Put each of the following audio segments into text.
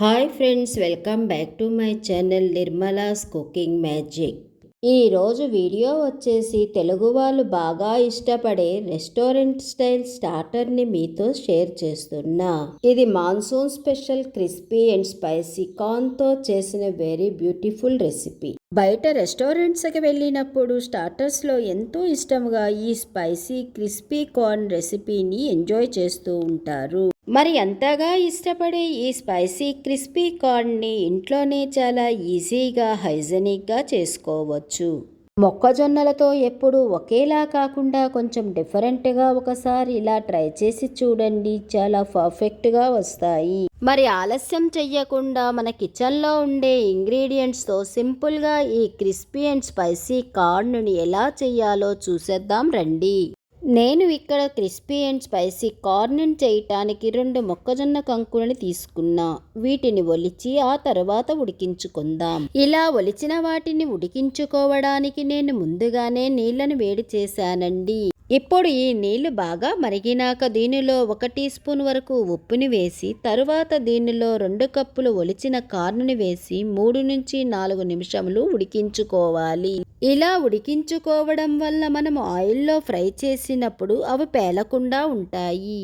Hi friends welcome back to my channel Nirmala's cooking magic. ఈరోజు video వచ్చేసి తెలుగు వాళ్ళు బాగా ఇష్టపడే రెస్టారెంట్ స్టైల్ స్టార్టర్ని మీతో షేర్ చేస్తున్నా. ఇది monsoon special crispy and spicy కార్న్తో చేసిన వెరీ బ్యూటిఫుల్ రెసిపీ. బయట రెస్టారెంట్స్కి వెళ్ళినప్పుడు స్టార్టర్స్లో ఎంతో ఇష్టంగా ఈ స్పైసీ క్రిస్పీ కార్న్ రెసిపీని ఎంజాయ్ చేస్తూ ఉంటారు. మరి అంతగా ఇష్టపడే ఈ స్పైసీ క్రిస్పీ కార్న్ని ఇంట్లోనే చాలా ఈజీగా హైజెనిక్గా చేసుకోవచ్చు. మొక్కజొన్నలతో ఎప్పుడు ఒకేలా కాకుండా కొంచెం డిఫరెంట్గా ఒకసారి ఇలా ట్రై చేసి చూడండి చాలా పర్ఫెక్ట్గా వస్తాయి. మరి ఆలస్యం చెయ్యకుండా మన కిచెన్లో ఉండే ఇంగ్రీడియంట్స్తో సింపుల్గా ఈ క్రిస్పీ అండ్ స్పైసీ కార్న్ని ఎలా చేయాలో చూసేద్దాం రండి. నేను ఇక్కడ క్రిస్పీ అండ్ స్పైసీ కార్న్ చేయటానికి రెండు మొక్కజొన్న కంకులని తీసుకున్నా. వీటిని ఒలిచి ఆ తర్వాత ఉడికించుకుందాం. ఇలా ఒలిచిన వాటిని ఉడికించుకోవడానికి నేను ముందుగానే నీళ్ళను వేడి చేశానండి. ఇప్పుడు ఈ నీళ్ళు బాగా మరిగినాక దీనిలో ఒక టీ స్పూన్ వరకు ఉప్పుని వేసి తరువాత దీనిలో రెండు కప్పులు ఒలిచిన కార్నుని వేసి మూడు నుంచి నాలుగు నిమిషములు ఉడికించుకోవాలి. ఇలా ఉడికించుకోవడం వల్ల మనం ఆయిల్లో ఫ్రై చేసినప్పుడు అవి పేలకుండా ఉంటాయి.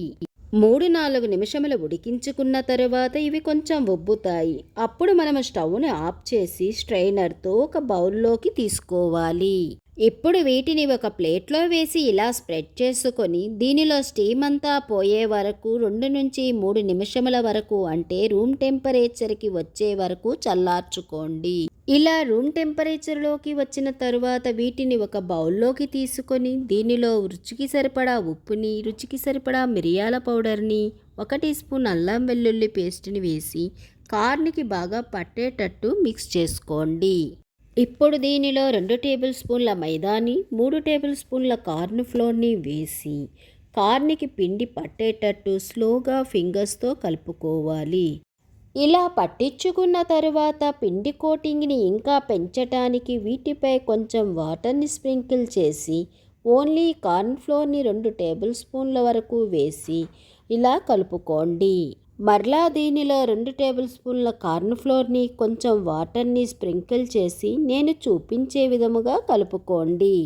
మూడు నాలుగు నిమిషములు ఉడికించుకున్న తరువాత ఇవి కొంచెం ఉబ్బుతాయి. అప్పుడు మనం స్టవ్ని ఆఫ్ చేసి స్ట్రైనర్తో ఒక బౌల్లోకి తీసుకోవాలి. ఇప్పుడు వీటిని ఒక ప్లేట్లో వేసి ఇలా స్ప్రెడ్ చేసుకొని దీనిలో స్టీమ్ అంతా పోయే వరకు రెండు నుంచి మూడు నిమిషముల వరకు అంటే రూమ్ టెంపరేచర్కి వచ్చే వరకు చల్లార్చుకోండి. ఇలా రూమ్ టెంపరేచర్లోకి వచ్చిన తరువాత వీటిని ఒక బౌల్లోకి తీసుకొని దీనిలో రుచికి సరిపడా ఉప్పుని రుచికి సరిపడా మిరియాల పౌడర్ని ఒక టీ స్పూన్ అల్లం వెల్లుల్లి పేస్ట్ని వేసి కార్న్కి బాగా పట్టేటట్టు మిక్స్ చేసుకోండి. ఇప్పుడు దీనిలో రెండు టేబుల్ స్పూన్ల మైదాని మూడు టేబుల్ స్పూన్ల కార్న్ ఫ్లోర్ని వేసి కార్న్కి పిండి పట్టేటట్టు స్లోగా ఫింగర్స్తో కలుపుకోవాలి. ఇలా పట్టించుకున్న తరువాత పిండి కోటింగ్ని ఇంకా పెంచటానికి వీటిపై కొంచెం వాటర్ని స్ప్రింకిల్ చేసి ఓన్లీ కార్న్ ఫ్లోర్ని రెండు టేబుల్ స్పూన్ల వరకు వేసి ఇలా కలుపుకోండి. మరలా దీనిలో రెండు టేబుల్ స్పూన్ల కార్న్ ఫ్లోర్ని కొంచెం వాటర్ని స్ప్రింకిల్ చేసి నేను చూపించే విధముగా కలుపుకోండి.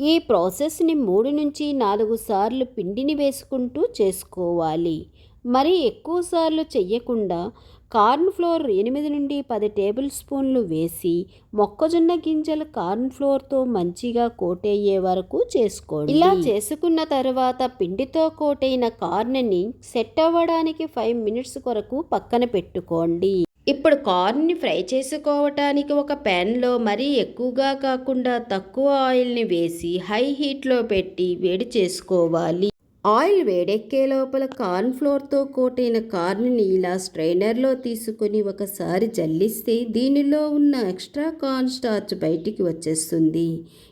ఈ ప్రాసెస్ని మూడు నుంచి నాలుగు సార్లు పిండిని వేసుకుంటూ చేసుకోవాలి. మరి ఎక్కువసార్లు చెయ్యకుండా కార్న్ ఫ్లోర్ ఎనిమిది నుండి పది టేబుల్ స్పూన్లు వేసి మొక్కజొన్న గింజలు కార్న్ ఫ్లోర్తో మంచిగా కోటయ్యే వరకు చేసుకోండి. ఇలా చేసుకున్న తర్వాత పిండితో కోటైన కార్న్ని సెట్ అవ్వడానికి ఫైవ్ మినిట్స్ కొరకు పక్కన పెట్టుకోండి. ఇప్పుడు కార్న్ని ఫ్రై చేసుకోవటానికి ఒక ప్యాన్లో మరీ ఎక్కువగా కాకుండా తక్కువ ఆయిల్ని వేసి హై హీట్లో పెట్టి వేడి చేసుకోవాలి. ఆయిల్ వేడెక్కే లోపల కార్న్ ఫ్లోర్తో కోటైన కార్న్ని ఇలా స్ట్రైనర్లో తీసుకొని ఒకసారి జల్లిస్తే దీనిలో ఉన్న ఎక్స్ట్రా కార్న్ స్టార్చ్ బయటికి వచ్చేస్తుంది.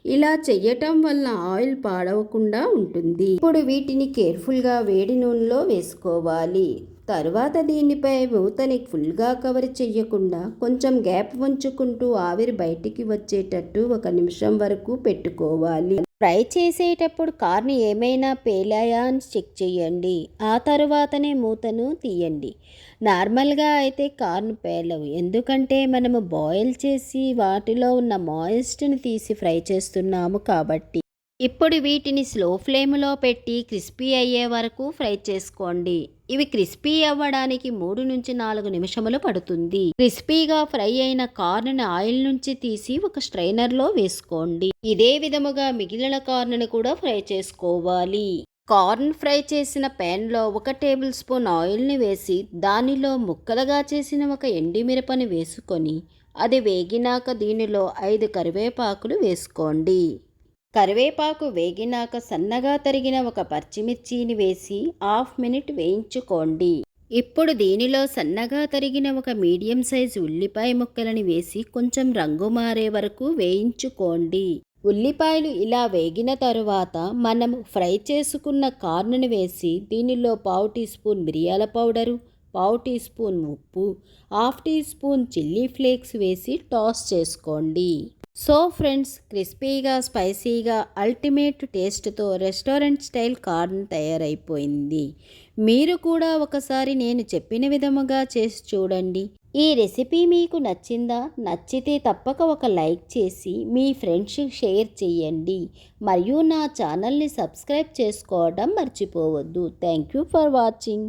ఇలా చెయ్యటం వల్ల ఆయిల్ పాడవకుండా ఉంటుంది. ఇప్పుడు వీటిని కేర్ఫుల్గా వేడి నూనెలో వేసుకోవాలి. తర్వాత దీనిపై మూతని ఫుల్గా కవర్ చెయ్యకుండా కొంచెం గ్యాప్ ఉంచుకుంటూ ఆవిరి బయటికి వచ్చేటట్టు ఒక నిమిషం వరకు పెట్టుకోవాలి. ఫ్రై చేసేటప్పుడు కార్ని ఏమైనా పేలాయా అని చెక్ చేయండి. ఆ తరువాతనే మూతను తీయండి. నార్మల్గా అయితే కార్న్ పేలవు. ఎందుకంటే మనము బాయిల్ చేసి వాటిలో ఉన్న మాయిస్ట్ని తీసి ఫ్రై చేస్తున్నాము కాబట్టి. ఇప్పుడు వీటిని స్లో ఫ్లేమ్లో పెట్టి క్రిస్పీ అయ్యే వరకు ఫ్రై చేసుకోండి. ఇవి క్రిస్పీ అవ్వడానికి మూడు నుంచి నాలుగు నిమిషములు పడుతుంది. క్రిస్పీగా ఫ్రై అయిన కార్న్ ఆయిల్ నుంచి తీసి ఒక స్ట్రైనర్లో వేసుకోండి. ఇదే విధముగా మిగిలిన కార్న్ను కూడా ఫ్రై చేసుకోవాలి. కార్న్ ఫ్రై చేసిన ప్యాన్లో ఒక టేబుల్ స్పూన్ ఆయిల్ని వేసి దానిలో ముక్కలుగా చేసిన ఒక ఎండిమిరపని వేసుకొని అది వేగినాక దీనిలో ఐదు కరివేపాకులు వేసుకోండి. కరివేపాకు వేగినాక సన్నగా తరిగిన ఒక పచ్చిమిర్చిని వేసి హాఫ్ మినిట్ వేయించుకోండి. ఇప్పుడు దీనిలో సన్నగా తరిగిన ఒక మీడియం సైజు ఉల్లిపాయ ముక్కలని వేసి కొంచెం రంగు మారే వరకు వేయించుకోండి. ఉల్లిపాయలు ఇలా వేగిన తరువాత మనం ఫ్రై చేసుకున్న కార్న్ను వేసి దీనిలో పావు టీ స్పూన్ మిరియాల పౌడరు పావు టీ స్పూన్ ఉప్పు half teaspoon chilli flakes వేసి టాస్ చేసుకోండి. సో ఫ్రెండ్స్ క్రిస్పీగా స్పైసీగా అల్టిమేట్ టేస్ట్తో రెస్టారెంట్ స్టైల్ కార్న్ తయారైపోయింది. మీరు కూడా ఒకసారి నేను చెప్పిన విధముగా చేసి చూడండి. ఈ రెసిపీ మీకు నచ్చిందా? నచ్చితే తప్పక ఒక లైక్ చేసి మీ ఫ్రెండ్స్కి షేర్ చేయండి. మరియు నా ఛానల్ని సబ్స్క్రైబ్ చేసుకోవడం మర్చిపోవద్దు. Thank you for watching.